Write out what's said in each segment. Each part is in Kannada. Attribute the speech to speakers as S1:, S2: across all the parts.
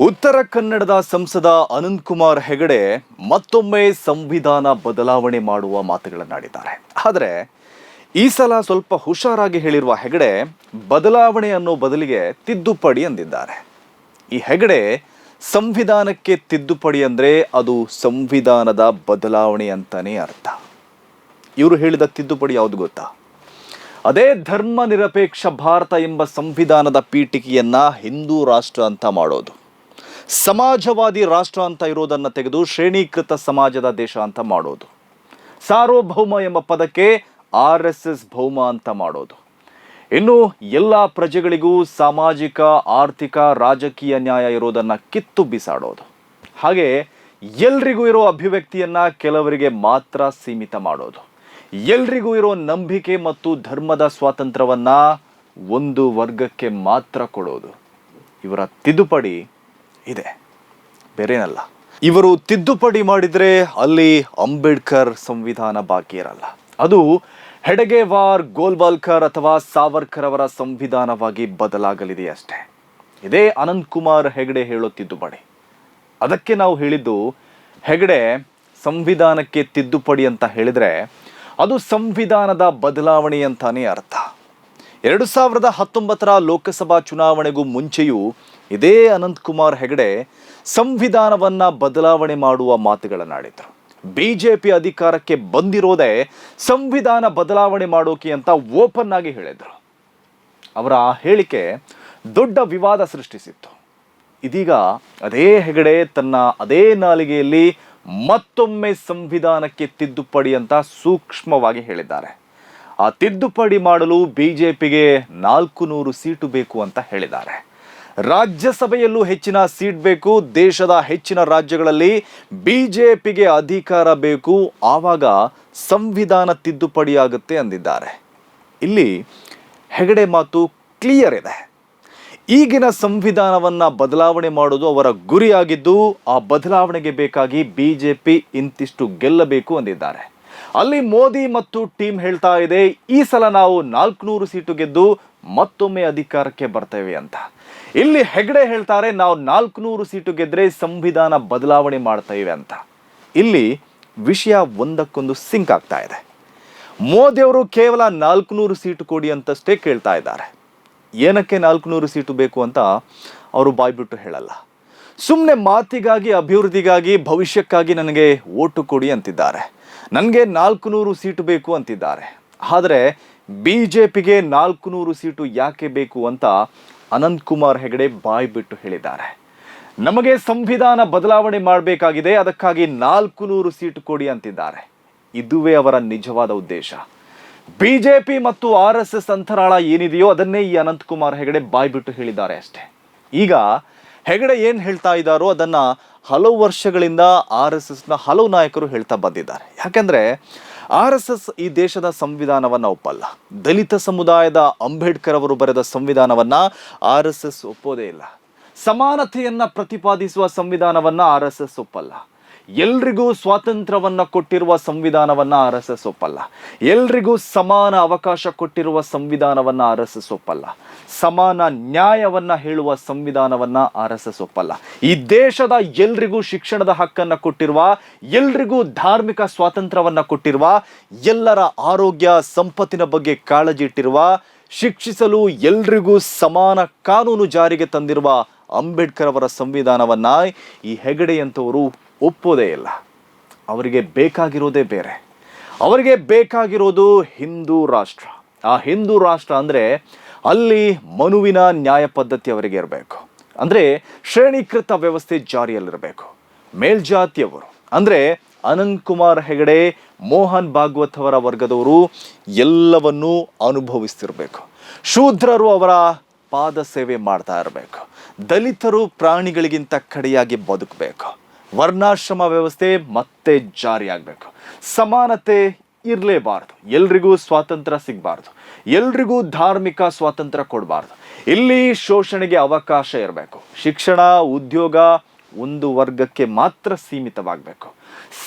S1: ಉತ್ತರ ಕನ್ನಡದ ಸಂಸದ ಅನಂತ್ ಕುಮಾರ್ ಹೆಗಡೆ ಮತ್ತೊಮ್ಮೆ ಸಂವಿಧಾನ ಬದಲಾವಣೆ ಮಾಡುವ ಮಾತುಗಳನ್ನಾಡಿದ್ದಾರೆ. ಆದರೆ, ಈ ಸಲ ಸ್ವಲ್ಪ ಹುಷಾರಾಗಿ ಹೇಳಿರುವ ಹೆಗಡೆ ಬದಲಾವಣೆ ಅನ್ನೋ ಬದಲಿಗೆ ತಿದ್ದುಪಡಿ ಅಂದಿದ್ದಾರೆ ಈ ಹೆಗಡೆ ಸಂವಿಧಾನಕ್ಕೆ ತಿದ್ದುಪಡಿ ಅಂದರೆ ಅದು ಸಂವಿಧಾನದ ಬದಲಾವಣೆ ಅಂತಲೇ ಅರ್ಥ. ಇವರು ಹೇಳಿದ ತಿದ್ದುಪಡಿ ಯಾವುದು ಗೊತ್ತಾ? ಅದೇ ಧರ್ಮ ನಿರಪೇಕ್ಷ ಭಾರತ ಎಂಬ ಸಂವಿಧಾನದ ಪೀಠಿಕೆಯನ್ನು ಹಿಂದೂ ರಾಷ್ಟ್ರ ಅಂತ ಮಾಡೋದು. ಸಮಾಜವಾದಿ ರಾಷ್ಟ್ರ ಅಂತ ಇರೋದನ್ನು ತೆಗೆದು ಶ್ರೇಣೀಕೃತ ಸಮಾಜದ ದೇಶ ಅಂತ ಮಾಡೋದು. ಸಾರ್ವಭೌಮ ಎಂಬ ಪದಕ್ಕೆ ಆರ್ ಎಸ್ ಎಸ್ ಭೌಮ ಅಂತ ಮಾಡೋದು. ಇನ್ನು ಎಲ್ಲ ಪ್ರಜೆಗಳಿಗೂ ಸಾಮಾಜಿಕ, ಆರ್ಥಿಕ, ರಾಜಕೀಯ ನ್ಯಾಯ ಇರೋದನ್ನು ಕಿತ್ತು ಬಿಸಾಡೋದು. ಹಾಗೆ ಎಲ್ರಿಗೂ ಇರೋ ಅಭಿವ್ಯಕ್ತಿಯನ್ನು ಕೆಲವರಿಗೆ ಮಾತ್ರ ಸೀಮಿತ ಮಾಡೋದು. ಎಲ್ರಿಗೂ ಇರೋ ನಂಬಿಕೆ ಮತ್ತು ಧರ್ಮದ ಸ್ವಾತಂತ್ರ್ಯವನ್ನು ಒಂದು ವರ್ಗಕ್ಕೆ ಮಾತ್ರ ಕೊಡೋದು. ಇವರ ತಿದ್ದುಪಡಿ ಇದೆ. ಬೇರೇನಲ್ಲ. ಇವರು ತಿದ್ದುಪಡಿ ಮಾಡಿದರೆ ಅಲ್ಲಿ ಅಂಬೇಡ್ಕರ್ ಸಂವಿಧಾನ ಬಾಕಿ ಇರಲ್ಲ. ಅದು ಹೆಡಗೇವಾರ್ ಗೋಲ್ಬಾಲ್ಕರ್ ಅಥವಾ ಸಾವರ್ಕರ್ ಅವರ ಸಂವಿಧಾನವಾಗಿ ಬದಲಾಗಲಿದೆ ಅಷ್ಟೇ. ಇದೇ ಅನಂತ್ ಕುಮಾರ್ ಹೆಗಡೆ ಹೇಳೋ ತಿದ್ದುಪಡಿ. ಅದಕ್ಕೆ ನಾವು ಹೇಳಿದ್ದು, ಹೆಗಡೆ ಸಂವಿಧಾನಕ್ಕೆ ತಿದ್ದುಪಡಿ ಅಂತ ಹೇಳಿದರೆ ಅದು ಸಂವಿಧಾನದ ಬದಲಾವಣೆ ಅಂತಾನೆ ಅರ್ಥ. ಎರಡು ಸಾವಿರದ ಹತ್ತೊಂಬತ್ತರ ಲೋಕಸಭಾ ಚುನಾವಣೆಗೂ ಮುಂಚೆಯೂ ಇದೇ ಅನಂತ್ ಕುಮಾರ್ ಹೆಗಡೆ ಸಂವಿಧಾನವನ್ನ ಬದಲಾವಣೆ ಮಾಡುವ ಮಾತುಗಳನ್ನಾಡಿದ್ರು. ಬಿಜೆಪಿ ಅಧಿಕಾರಕ್ಕೆ ಬಂದಿರೋದೇ ಸಂವಿಧಾನ ಬದಲಾವಣೆ ಮಾಡೋಕೆ ಅಂತ ಓಪನ್ ಆಗಿ ಹೇಳಿದರು. ಅವರ ಆ ಹೇಳಿಕೆ ದೊಡ್ಡ ವಿವಾದ ಸೃಷ್ಟಿಸಿತ್ತು. ಇದೀಗ ಅದೇ ಹೆಗಡೆ ತನ್ನ ಅದೇ ನಾಲಿಗೆಯಲ್ಲಿ ಮತ್ತೊಮ್ಮೆ ಸಂವಿಧಾನಕ್ಕೆ ತಿದ್ದುಪಡಿ ಅಂತ ಸೂಕ್ಷ್ಮವಾಗಿ ಹೇಳಿದ್ದಾರೆ. ಆ ತಿದ್ದುಪಡಿ ಮಾಡಲು ಬಿಜೆಪಿಗೆ ನಾಲ್ಕು ನೂರು ಸೀಟು ಬೇಕು ಅಂತ ಹೇಳಿದ್ದಾರೆ. ರಾಜ್ಯಸಭೆಯಲ್ಲೂ ಹೆಚ್ಚಿನ ಸೀಟ್ ಬೇಕು, ದೇಶದ ಹೆಚ್ಚಿನ ರಾಜ್ಯಗಳಲ್ಲಿ ಬಿಜೆಪಿಗೆ ಅಧಿಕಾರ ಬೇಕು, ಆವಾಗ ಸಂವಿಧಾನ ತಿದ್ದುಪಡಿ ಆಗುತ್ತೆ ಅಂದಿದ್ದಾರೆ. ಇಲ್ಲಿ ಹೆಗಡೆ ಮಾತು ಕ್ಲಿಯರ್ ಇದೆ. ಈಗಿನ ಸಂವಿಧಾನವನ್ನ ಬದಲಾವಣೆ ಮಾಡೋದು ಅವರ ಗುರಿಯಾಗಿದ್ದು, ಆ ಬದಲಾವಣೆಗೆ ಬೇಕಾಗಿ ಬಿಜೆಪಿ ಇಂತಿಷ್ಟು ಗೆಲ್ಲಬೇಕು ಅಂದಿದ್ದಾರೆ. ಅಲ್ಲಿ ಮೋದಿ ಮತ್ತು ಟೀಮ್ ಹೇಳ್ತಾ ಇದೆ, ಈ ಸಲ ನಾವು ನಾಲ್ಕುನೂರು ಸೀಟು ಗೆದ್ದು ಮತ್ತೊಮ್ಮೆ ಅಧಿಕಾರಕ್ಕೆ ಬರ್ತೇವೆ ಅಂತ. ಇಲ್ಲಿ ಹೆಗಡೆ ಹೇಳ್ತಾರೆ ನಾವು ನಾಲ್ಕುನೂರು ಸೀಟು ಗೆದ್ರೆ ಸಂವಿಧಾನ ಬದಲಾವಣೆ ಮಾಡ್ತೇವೆ ಅಂತ. ಇಲ್ಲಿ ವಿಷಯ ಒಂದಕ್ಕೊಂದು ಸಿಂಕ್ ಆಗ್ತಾ ಇದೆ. ಮೋದಿ ಅವರು ಕೇವಲ ನಾಲ್ಕುನೂರು ಸೀಟು ಕೊಡಿ ಅಂತಷ್ಟೇ ಕೇಳ್ತಾ ಇದ್ದಾರೆ. ಏನಕ್ಕೆ ನಾಲ್ಕುನೂರು ಸೀಟು ಬೇಕು ಅಂತ ಅವರು ಬಾಯ್ಬಿಟ್ಟು ಹೇಳಲ್ಲ. ಸುಮ್ಮನೆ ಮಾತಿಗಾಗಿ, ಅಭಿವೃದ್ಧಿಗಾಗಿ, ಭವಿಷ್ಯಕ್ಕಾಗಿ ನನಗೆ ಓಟು ಕೊಡಿ ಅಂತಿದ್ದಾರೆ. ನನಗೆ ನಾಲ್ಕು ನೂರು ಸೀಟು ಬೇಕು ಅಂತಿದ್ದಾರೆ. ಆದರೆ, ಬಿ ಜೆ ಪಿಗೆ ನಾಲ್ಕುನೂರು ಸೀಟು ಯಾಕೆ ಬೇಕು ಅಂತ ಅನಂತ್ ಕುಮಾರ್ ಹೆಗಡೆ ಬಾಯ್ ಬಿಟ್ಟು ಹೇಳಿದ್ದಾರೆ. ನಮಗೆ ಸಂವಿಧಾನ ಬದಲಾವಣೆ ಮಾಡಬೇಕಾಗಿದೆ, ಅದಕ್ಕಾಗಿ ನಾಲ್ಕು ನೂರು ಸೀಟು ಕೊಡಿ ಅಂತಿದ್ದಾರೆ. ಇದುವೇ ಅವರ ನಿಜವಾದ ಉದ್ದೇಶ. ಬಿಜೆಪಿ ಮತ್ತು ಆರ್ ಎಸ್ ಎಸ್ ಅಂತರಾಳ ಏನಿದೆಯೋ ಅದನ್ನೇ ಈ ಅನಂತ್ ಕುಮಾರ್ ಹೆಗಡೆ ಬಾಯ್ ಬಿಟ್ಟು ಹೇಳಿದ್ದಾರೆ ಅಷ್ಟೇ. ಈಗ ಹೆಗಡೆ ಏನು ಹೇಳ್ತಾ ಇದ್ದಾರೋ ಅದನ್ನ ಹಲವು ವರ್ಷಗಳಿಂದ ಆರ್ ಎಸ್ ಎಸ್ನ ಹಲವು ನಾಯಕರು ಹೇಳ್ತಾ ಬಂದಿದ್ದಾರೆ. ಯಾಕಂದ್ರೆ ಆರ್ ಎಸ್ ಎಸ್ ಈ ದೇಶದ ಸಂವಿಧಾನವನ್ನ ಒಪ್ಪಲ್ಲ. ದಲಿತ ಸಮುದಾಯದ ಅಂಬೇಡ್ಕರ್ ಅವರು ಬರೆದ ಸಂವಿಧಾನವನ್ನ ಆರ್ ಎಸ್ ಎಸ್ ಒಪ್ಪೋದೇ ಇಲ್ಲ. ಸಮಾನತೆಯನ್ನ ಪ್ರತಿಪಾದಿಸುವ ಸಂವಿಧಾನವನ್ನ ಆರ್ ಎಸ್ ಎಸ್ ಒಪ್ಪಲ್ಲ. ಎಲ್ರಿಗೂ ಸ್ವಾತಂತ್ರ್ಯವನ್ನ ಕೊಟ್ಟಿರುವ ಸಂವಿಧಾನವನ್ನ ಆರ್ ಎಸ್ ಎಸ್ ಒಪ್ಪಲ್ಲ. ಎಲ್ರಿಗೂ ಸಮಾನ ಅವಕಾಶ ಕೊಟ್ಟಿರುವ ಸಂವಿಧಾನವನ್ನ ಆರ್ ಎಸ್ ಎಸ್ ಒಪ್ಪಲ್ಲ. ಸಮಾನ ನ್ಯಾಯವನ್ನ ಹೇಳುವ ಸಂವಿಧಾನವನ್ನ ಆರ್ ಎಸ್ ಎಸ್ ಒಪ್ಪಲ್ಲ. ಈ ದೇಶದ ಎಲ್ರಿಗೂ ಶಿಕ್ಷಣದ ಹಕ್ಕನ್ನ ಕೊಟ್ಟಿರುವ, ಎಲ್ರಿಗೂ ಧಾರ್ಮಿಕ ಸ್ವಾತಂತ್ರ್ಯವನ್ನ ಕೊಟ್ಟಿರುವ, ಎಲ್ಲರ ಆರೋಗ್ಯ ಸಂಪತ್ತಿನ ಬಗ್ಗೆ ಕಾಳಜಿ ಇಟ್ಟಿರುವ, ಶಿಕ್ಷಿಸಲು ಎಲ್ರಿಗೂ ಸಮಾನ ಕಾನೂನು ಜಾರಿಗೆ ತಂದಿರುವ ಅಂಬೇಡ್ಕರ್ ಅವರ ಸಂವಿಧಾನವನ್ನ ಈ ಹೆಗಡೆಯಂಥವರು ಒಪ್ಪೋದೇ ಇಲ್ಲ. ಅವರಿಗೆ ಬೇಕಾಗಿರೋದೇ ಬೇರೆ. ಅವರಿಗೆ ಬೇಕಾಗಿರೋದು ಹಿಂದೂ ರಾಷ್ಟ್ರ. ಆ ಹಿಂದೂ ರಾಷ್ಟ್ರ ಅಂದರೆ ಅಲ್ಲಿ ಮನುವಿನ ನ್ಯಾಯ ಪದ್ಧತಿ ಅವರಿಗೆ ಇರಬೇಕು. ಅಂದರೆ ಶ್ರೇಣೀಕೃತ ವ್ಯವಸ್ಥೆ ಜಾರಿಯಲ್ಲಿರಬೇಕು. ಮೇಲ್ಜಾತಿಯವರು. ಅಂದರೆ ಅನಂತ್ ಕುಮಾರ್ ಹೆಗಡೆ, ಮೋಹನ್ ಭಾಗವತ್ ಅವರ ವರ್ಗದವರು ಎಲ್ಲವನ್ನೂ ಅನುಭವಿಸ್ತಿರಬೇಕು. ಶೂದ್ರರು ಅವರ ಪಾದ ಸೇವೆ ಮಾಡ್ತಾ ಇರಬೇಕು. ದಲಿತರು ಪ್ರಾಣಿಗಳಿಗಿಂತ ಕಡೆಯಾಗಿ ಬದುಕಬೇಕು. ವರ್ಣಾಶ್ರಮ ವ್ಯವಸ್ಥೆ ಮತ್ತೆ ಜಾರಿಯಾಗಬೇಕು. ಸಮಾನತೆ ಇರಲೇಬಾರ್ದು. ಎಲ್ರಿಗೂ ಸ್ವಾತಂತ್ರ್ಯ ಸಿಗಬಾರ್ದು. ಎಲ್ರಿಗೂ ಧಾರ್ಮಿಕ ಸ್ವಾತಂತ್ರ್ಯ ಕೊಡಬಾರ್ದು. ಇಲ್ಲಿ ಶೋಷಣೆಗೆ ಅವಕಾಶ ಇರಬೇಕು. ಶಿಕ್ಷಣ, ಉದ್ಯೋಗ ಒಂದು ವರ್ಗಕ್ಕೆ ಮಾತ್ರ ಸೀಮಿತವಾಗಬೇಕು.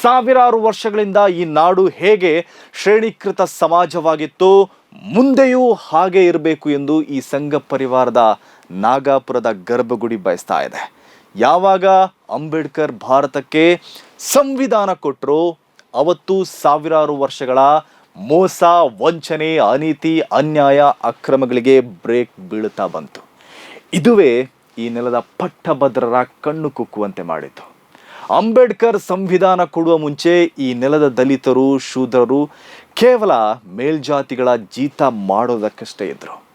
S1: ಸಾವಿರಾರು ವರ್ಷಗಳಿಂದ ಈ ನಾಡು ಹೇಗೆ ಶ್ರೇಣೀಕೃತ ಸಮಾಜವಾಗಿತ್ತು ಮುಂದೆಯೂ ಹಾಗೆ ಇರಬೇಕು ಎಂದು ಈ ಸಂಘ ಪರಿವಾರದ ನಾಗಾಪುರದ ಗರ್ಭಗುಡಿ ಬಯಸ್ತಾ ಇದೆ. ಯಾವಾಗ ಅಂಬೇಡ್ಕರ್ ಭಾರತಕ್ಕೆ ಸಂವಿಧಾನ ಕೊಟ್ಟರು ಅವತ್ತು ಸಾವಿರಾರು ವರ್ಷಗಳ ಮೋಸ, ವಂಚನೆ, ಅನೀತಿ, ಅನ್ಯಾಯ, ಅಕ್ರಮಗಳಿಗೆ ಬ್ರೇಕ್ ಬೀಳುತ್ತಾ ಬಂತು. ಇದುವೇ ಈ ನೆಲದ ಪಟ್ಟಭದ್ರರ ಕಣ್ಣು ಕುಕ್ಕುವಂತೆ ಮಾಡಿತು. ಅಂಬೇಡ್ಕರ್ ಸಂವಿಧಾನ ಕೊಡುವ ಮುಂಚೆ ಈ ನೆಲದ ದಲಿತರು, ಶೂದ್ರರು ಕೇವಲ ಮೇಲ್ಜಾತಿಗಳ ಜೀತ ಮಾಡೋದಕ್ಕಷ್ಟೇ ಇದ್ರು.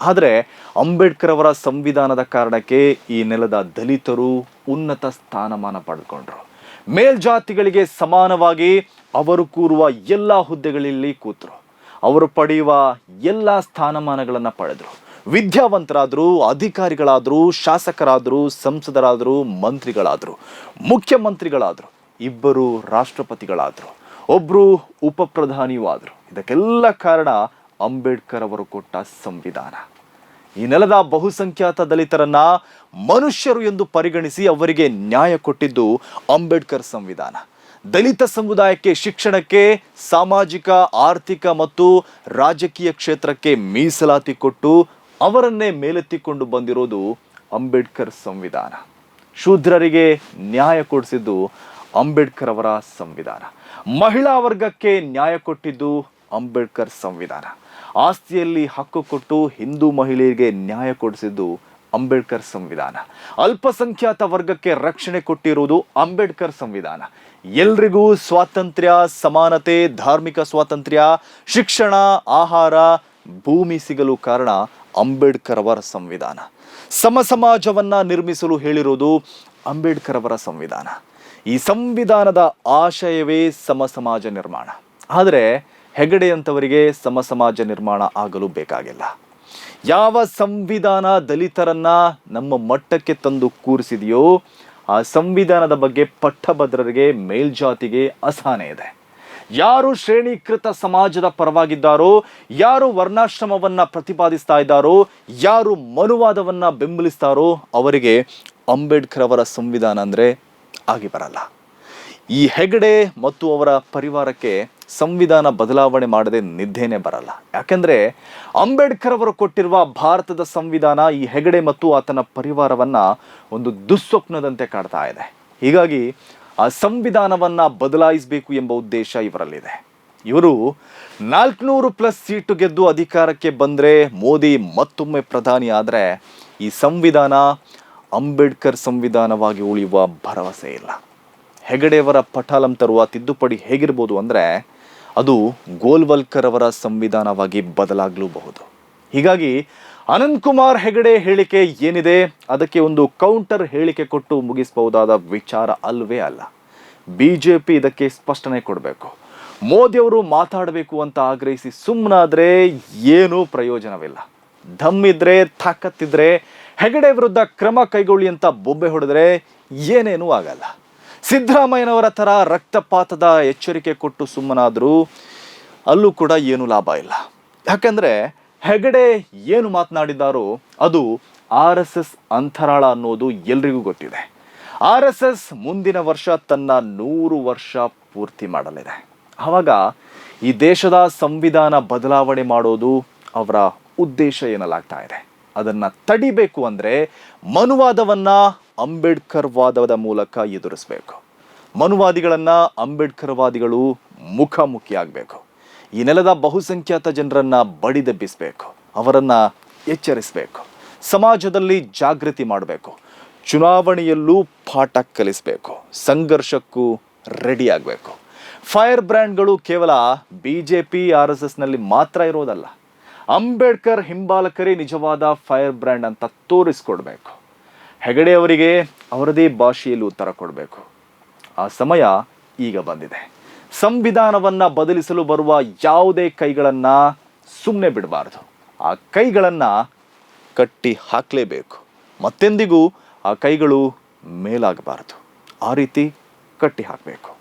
S1: ಆದರೆ ಅಂಬೇಡ್ಕರ್ ಅವರ ಸಂವಿಧಾನದ ಕಾರಣಕ್ಕೆ ಈ ನೆಲದ ದಲಿತರು ಉನ್ನತ ಸ್ಥಾನಮಾನ ಪಡೆದುಕೊಂಡ್ರು ಮೇಲ್ಜಾತಿಗಳಿಗೆ ಸಮಾನವಾಗಿ ಅವರು ಕೂರುವ ಎಲ್ಲ ಹುದ್ದೆಗಳಲ್ಲಿ ಕೂತರು. ಅವರು ಪಡೆಯುವ ಎಲ್ಲ ಸ್ಥಾನಮಾನಗಳನ್ನು ಪಡೆದರು. ವಿದ್ಯಾವಂತರಾದರು, ಅಧಿಕಾರಿಗಳಾದರು, ಶಾಸಕರಾದರು, ಸಂಸದರಾದರು, ಮಂತ್ರಿಗಳಾದರು, ಮುಖ್ಯಮಂತ್ರಿಗಳಾದರು, ಇಬ್ಬರು ರಾಷ್ಟ್ರಪತಿಗಳಾದರು ಒಬ್ಬರು ಉಪ ಪ್ರಧಾನಿಯೂ ಆದರು. ಇದಕ್ಕೆಲ್ಲ ಕಾರಣ ಅಂಬೇಡ್ಕರ್ ಅವರು ಕೊಟ್ಟ ಸಂವಿಧಾನ. ಈ ನೆಲದ ಬಹುಸಂಖ್ಯಾತ ದಲಿತರನ್ನ ಮನುಷ್ಯರು ಎಂದು ಪರಿಗಣಿಸಿ ಅವರಿಗೆ ನ್ಯಾಯ ಕೊಟ್ಟಿದ್ದು ಅಂಬೇಡ್ಕರ್ ಸಂವಿಧಾನ. ದಲಿತ ಸಮುದಾಯಕ್ಕೆ ಶಿಕ್ಷಣಕ್ಕೆ, ಸಾಮಾಜಿಕ, ಆರ್ಥಿಕ ಮತ್ತು ರಾಜಕೀಯ ಕ್ಷೇತ್ರಕ್ಕೆ ಮೀಸಲಾತಿ ಕೊಟ್ಟು ಅವರನ್ನೇ ಮೇಲೆತ್ತಿಕೊಂಡು ಬಂದಿರೋದು ಅಂಬೇಡ್ಕರ್ ಸಂವಿಧಾನ. ಶೂದ್ರರಿಗೆ ನ್ಯಾಯ ಕೊಡಿಸಿದ್ದು ಅಂಬೇಡ್ಕರ್ ಅವರ ಸಂವಿಧಾನ. ಮಹಿಳಾ ವರ್ಗಕ್ಕೆ ನ್ಯಾಯ ಕೊಟ್ಟಿದ್ದು ಅಂಬೇಡ್ಕರ್ ಸಂವಿಧಾನ. ಆಸ್ತಿಯಲ್ಲಿ ಹಕ್ಕು ಕೊಟ್ಟು ಹಿಂದೂ ಮಹಿಳೆಯರಿಗೆ ನ್ಯಾಯ ಕೊಡಿಸಿದ್ದು ಅಂಬೇಡ್ಕರ್ ಸಂವಿಧಾನ. ಅಲ್ಪಸಂಖ್ಯಾತ ವರ್ಗಕ್ಕೆ ರಕ್ಷಣೆ ಕೊಟ್ಟಿರುವುದು ಅಂಬೇಡ್ಕರ್ ಸಂವಿಧಾನ. ಎಲ್ರಿಗೂ ಸ್ವಾತಂತ್ರ್ಯ, ಸಮಾನತೆ, ಧಾರ್ಮಿಕ ಸ್ವಾತಂತ್ರ್ಯ, ಶಿಕ್ಷಣ, ಆಹಾರ, ಭೂಮಿ ಸಿಗಲು ಕಾರಣ ಅಂಬೇಡ್ಕರ್ ಅವರ ಸಂವಿಧಾನ. ಸಮ ಸಮಾಜವನ್ನ ನಿರ್ಮಿಸಲು ಹೇಳಿರುವುದು ಅಂಬೇಡ್ಕರ್ ಅವರ ಸಂವಿಧಾನ. ಈ ಸಂವಿಧಾನದ ಆಶಯವೇ ಸಮ ಸಮಾಜ ನಿರ್ಮಾಣ. ಆದರೆ ಹೆಗಡೆಯಂಥವರಿಗೆ ಸಮ ಸಮಾಜ ನಿರ್ಮಾಣ ಆಗಲು ಬೇಕಾಗಿಲ್ಲ. ಯಾವ ಸಂವಿಧಾನ ದಲಿತರನ್ನ ನಮ್ಮ ಮಟ್ಟಕ್ಕೆ ತಂದು ಕೂರಿಸಿದೆಯೋ, ಆ ಸಂವಿಧಾನದ ಬಗ್ಗೆ ಪಟ್ಟಭದ್ರರಿಗೆ ಮೇಲ್ಜಾತಿಗೆ ಅಸಹನೆ ಇದೆ. ಯಾರು ಶ್ರೇಣೀಕೃತ ಸಮಾಜದ ಪರವಾಗಿದ್ದಾರೋ, ಯಾರು ವರ್ಣಾಶ್ರಮವನ್ನ ಪ್ರತಿಪಾದಿಸ್ತಾ ಇದ್ದಾರೋ, ಯಾರು ಮನುವಾದವನ್ನ ಬೆಂಬಲಿಸ್ತಾರೋ, ಅವರಿಗೆ ಅಂಬೇಡ್ಕರ್ ಅವರ ಸಂವಿಧಾನ ಅಂದ್ರೆ ಆಗಿ ಬರಲ್ಲ. ಈ ಹೆಗಡೆ ಮತ್ತು ಅವರ ಪರಿವಾರಕ್ಕೆ ಸಂವಿಧಾನ ಬದಲಾವಣೆ ಮಾಡದೆ ನಿದ್ದೆನೇ ಬರಲ್ಲ. ಯಾಕೆಂದ್ರೆ ಅಂಬೇಡ್ಕರ್ ಅವರು ಕೊಟ್ಟಿರುವ ಭಾರತದ ಸಂವಿಧಾನ ಈ ಹೆಗಡೆ ಮತ್ತು ಆತನ ಪರಿವಾರವನ್ನ ಒಂದು ದುಸ್ವಪ್ನದಂತೆ ಕಾಡ್ತಾ ಇದೆ. ಹೀಗಾಗಿ ಆ ಸಂವಿಧಾನವನ್ನ ಬದಲಾಯಿಸಬೇಕು ಎಂಬ ಉದ್ದೇಶ ಇವರಲ್ಲಿದೆ. ಇವರು ನಾಲ್ಕುನೂರು ಪ್ಲಸ್ ಸೀಟು ಗೆದ್ದು ಅಧಿಕಾರಕ್ಕೆ ಬಂದ್ರೆ ಮೋದಿ ಮತ್ತೊಮ್ಮೆ ಪ್ರಧಾನಿ ಆದರೆ ಈ ಸಂವಿಧಾನ ಅಂಬೇಡ್ಕರ್ ಸಂವಿಧಾನವಾಗಿ ಉಳಿಯುವ ಭರವಸೆ ಇಲ್ಲ. ಹೆಗಡೆಯವರ ಪಟಾಲಂ ತರುವ ತಿದ್ದುಪಡಿ ಹೇಗಿರ್ಬೋದು ಅಂದರೆ ಅದು ಗೋಲ್ವಲ್ಕರ್ ಅವರ ಸಂವಿಧಾನವಾಗಿ ಬದಲಾಗಲೂಬಹುದು. ಹೀಗಾಗಿ ಅನಂತ್ ಕುಮಾರ್ ಹೆಗಡೆ ಹೇಳಿಕೆ ಏನಿದೆ? ಅದಕ್ಕೆ ಒಂದು ಕೌಂಟರ್ ಹೇಳಿಕೆ ಕೊಟ್ಟು ಮುಗಿಸಬಹುದಾದ ವಿಚಾರ ಅಲ್ವೇ ಅಲ್ಲ. ಬಿ ಜೆ ಪಿ ಇದಕ್ಕೆ ಸ್ಪಷ್ಟನೆ ಕೊಡಬೇಕು. ಮೋದಿಯವರು ಮಾತಾಡಬೇಕು ಅಂತ ಆಗ್ರಹಿಸಿ ಸುಮ್ಮನಾದರೆ ಏನೂ ಪ್ರಯೋಜನವಿಲ್ಲ. ದಮ್ಮಿದ್ರೆ ತಾಕತ್ತಿದ್ರೆ ಹೆಗಡೆ ವಿರುದ್ಧ ಕ್ರಮ ಕೈಗೊಳ್ಳಿ ಅಂತ ಬೊಬ್ಬೆ ಹೊಡೆದ್ರೆ ಏನೇನೂ ಆಗಲ್ಲ. ಸಿದ್ದರಾಮಯ್ಯನವರ ಥರ ರಕ್ತಪಾತದ ಎಚ್ಚರಿಕೆ ಕೊಟ್ಟು ಸುಮ್ಮನಾದರೂ ಅಲ್ಲೂ ಕೂಡ ಏನು ಲಾಭ ಇಲ್ಲ. ಯಾಕಂದ್ರೆ ಹೆಗಡೆ ಏನು ಮಾತನಾಡಿದ್ದಾರೋ ಅದು ಆರ್ ಎಸ್ ಎಸ್ ಅಂತರಾಳ ಅನ್ನೋದು ಎಲ್ರಿಗೂ ಗೊತ್ತಿದೆ. ಆರ್ ಎಸ್ ಎಸ್ ಮುಂದಿನ ವರ್ಷ ತನ್ನ ನೂರು ವರ್ಷ ಪೂರ್ತಿ ಮಾಡಲಿದೆ. ಆವಾಗ ಈ ದೇಶದ ಸಂವಿಧಾನ ಬದಲಾವಣೆ ಮಾಡೋದು ಅವರ ಉದ್ದೇಶ ಏನಲ್ಲಾಗ್ತಾ ಇದೆ. ಅದನ್ನು ತಡಿಬೇಕು ಅಂದರೆ ಮನುವಾದವನ್ನ ಅಂಬೇಡ್ಕರ್ ವಾದದ ಮೂಲಕ ಎದುರಿಸಬೇಕು. ಮನುವಾದಿಗಳನ್ನ ಅಂಬೇಡ್ಕರ್ ವಾದಿಗಳು ಮುಖಾಮುಖಿಯಾಗಬೇಕು. ಈ ನೆಲದ ಬಹುಸಂಖ್ಯಾತ ಜನರನ್ನ ಬಡಿದೆಬ್ಬಿಸಬೇಕು ಅವರನ್ನ ಎಚ್ಚರಿಸಬೇಕು. ಸಮಾಜದಲ್ಲಿ ಜಾಗೃತಿ ಮಾಡಬೇಕು. ಚುನಾವಣೆಯಲ್ಲೂ ಪಾಠ ಕಲಿಸಬೇಕು. ಸಂಘರ್ಷಕ್ಕೂ ರೆಡಿ ಆಗಬೇಕು. ಫೈರ್ ಬ್ರ್ಯಾಂಡ್ಗಳು ಕೇವಲ B J P R S ಎಸ್ನಲ್ಲಿ ಮಾತ್ರ ಇರೋದಲ್ಲ. ಅಂಬೇಡ್ಕರ್ ಹಿಂಬಾಲಕರೇ ನಿಜವಾದ ಫೈರ್ ಬ್ರ್ಯಾಂಡ್ ಅಂತ ತೋರಿಸ್ಕೊಡ್ಬೇಕು. ಹೆಗಡೆ ಅವರಿಗೆ ಅವರದೇ ಭಾಷೆಯಲ್ಲಿ ಉತ್ತರ ಕೊಡಬೇಕು. ಆ ಸಮಯ ಈಗ ಬಂದಿದೆ. ಸಂವಿಧಾನವನ್ನು ಬದಲಿಸಲು ಬರುವ ಯಾವುದೇ ಕೈಗಳನ್ನು ಸುಮ್ಮನೆ ಬಿಡಬಾರ್ದು. ಆ ಕೈಗಳನ್ನು ಕಟ್ಟಿ ಹಾಕಲೇಬೇಕು. ಮತ್ತೆಂದಿಗೂ ಆ ಕೈಗಳು ಮೇಲಾಗಬಾರದು. ಆ ರೀತಿ ಕಟ್ಟಿ ಹಾಕಬೇಕು.